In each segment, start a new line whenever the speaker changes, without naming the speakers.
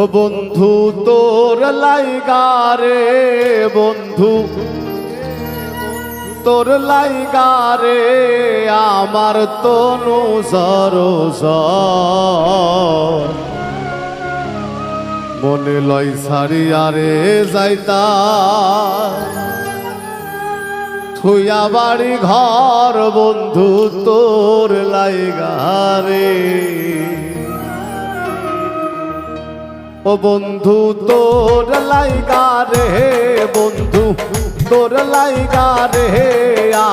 ও বন্ধু, তোর লাইগারে বন্ধু। তোর লাইগারে আমার তনু সরস মনে লয় সারিয়ারে যাইতা। থুইয়া বাড়ি ঘর, বন্ধু, তোর লাইগারে ও বন্ধু, তোর লাইগা রে বন্ধু, তোর লাইগা রে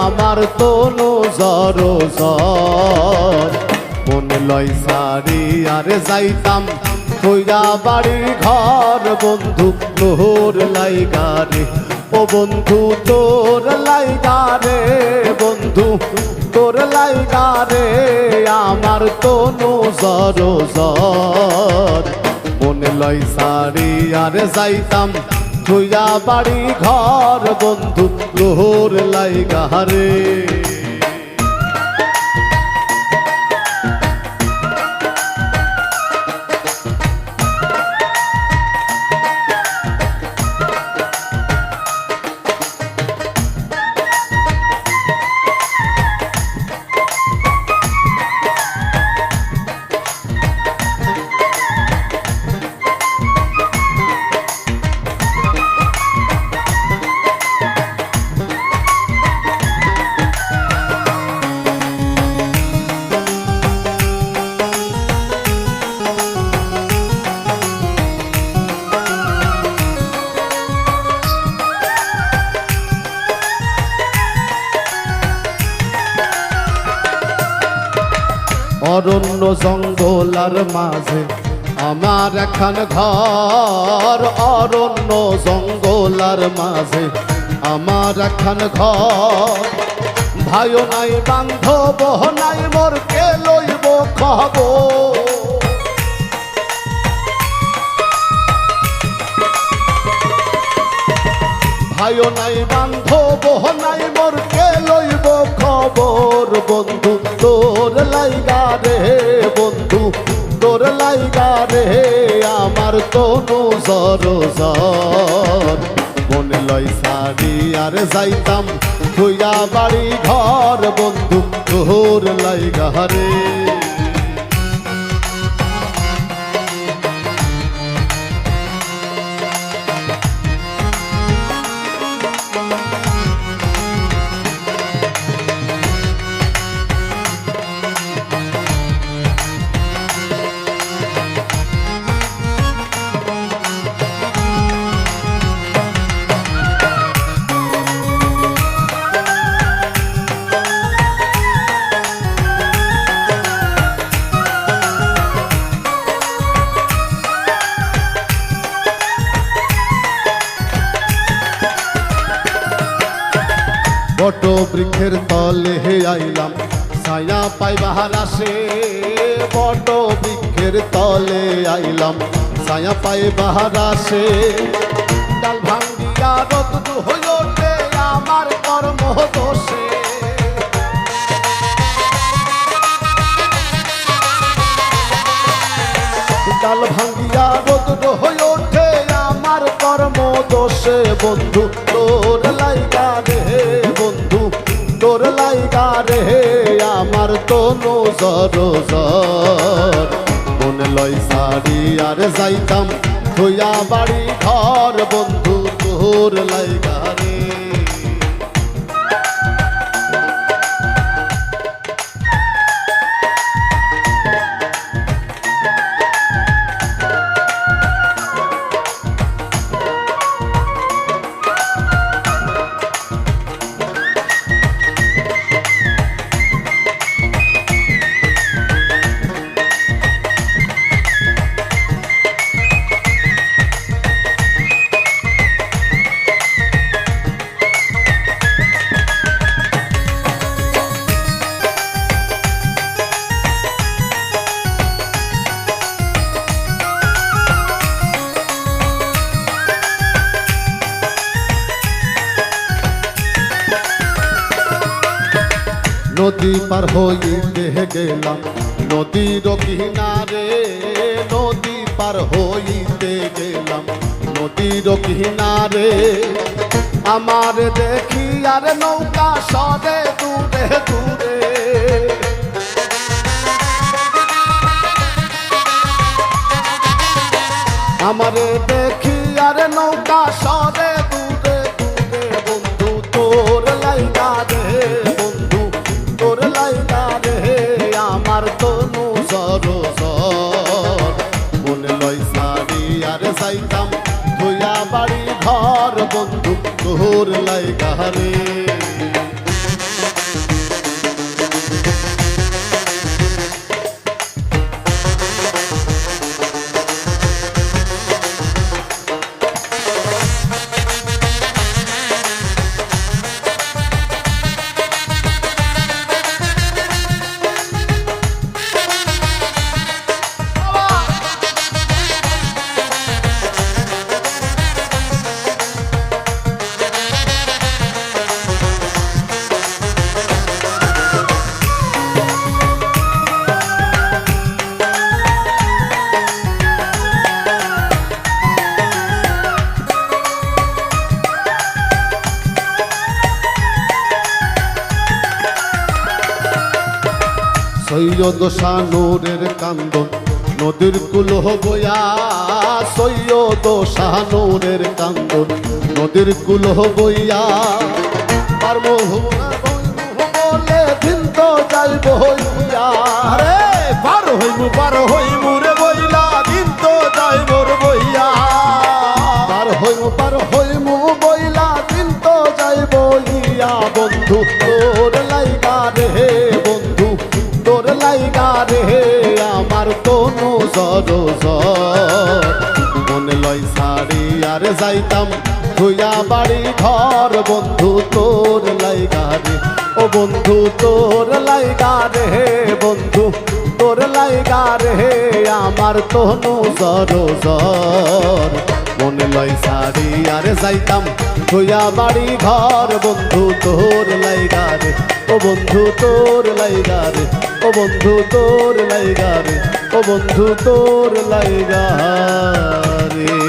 আমার তনু জর জর মনে লয় সারি আর যাইতাম কইরা বাড়ি ঘর, বন্ধু, তোর লাইগা রে। ও বন্ধু, তোর লাইগা রে বন্ধু, তোর লাইগা রে আমার তনু জর লয় সারি আর যাইতাম। তুইয়া বাড়ি ঘর বন্ধু লোহর লাই রে অরণ্য জঙ্গলার মাঝে। আমার এখন ঘর অরণ্য জঙ্গলার মাঝে। আমার এখন ঘর ভাই নাই বান্ধব নাই, মোর কে লইব খবর? ভাইও নাই বান্ধব নাই মোর কে লইব খবর, বন্ধু। তোর লাইগা রে বন্ধু, তোর লাইগা রে আমার তনু জর জর মনে লই সারি আর যাইতাম তুইয়া বাড়ি ঘর, বন্ধু, তোর লাইগা রে। বট বৃক্ষের তলে হে আইলাম। ছায়া পাই আসে বট বৃক্ষের তলে আইলাম। ছায়া পাই আসে ডাল ভাঙ্গিয়া রত হইল আমার কর্ম দোষে ডাল ভাঙ্গিয়া রোদ হয়ে ওঠে আমার কর্ম দোষে বন্ধু। লাইগা রে আমার তনু জর জর মন লয় সারি আর যাইতাম থইয়া বাড়ি ঘর, বন্ধু তোর লাইগা নদী পার হইতে গেলাম। নদীর কিনারে নদী পার হইতে নদীর কিনারে আমার দেখি আর নৌকা সরে দূরে দূরে। আমারে আমার তনু সর মনে লই সারি আর সাইতাম ধুয়া বাড়ি ঘর, বন্ধু, তোর লাই রে। সৈয়দ শানুরের কান্দন। নদীর কুল বয়া সৈয়দ শানুরের কান্দন। নদীর কুল বইয়া বলে দিন তো যাইব হইয়া
আরে পার হইমু পার হইমু রে বইলা দিন তো যাই মোর বইয়া
পার হইমু পার হইমু বইলা দিন তো যাইব হইয়া বন্ধু তোর জর জর। মনে লই সারি আর যাইতাম। ধুইয়া বাড়ি ঘর, বন্ধু তোর লাইগা রে। ও বন্ধু তোর লাইগা রে বন্ধু তোর লাইগা রে আমার তনু জর জর। মনে লই সারি আর যাইতাম। ধুইয়া বাড়ি ঘর, বন্ধু তোর লাইগা রে। ও বন্ধু তোর লাইগা রে। ও বন্ধু তোর লাইগা রে। ও বন্ধু তোর লাইগা রে।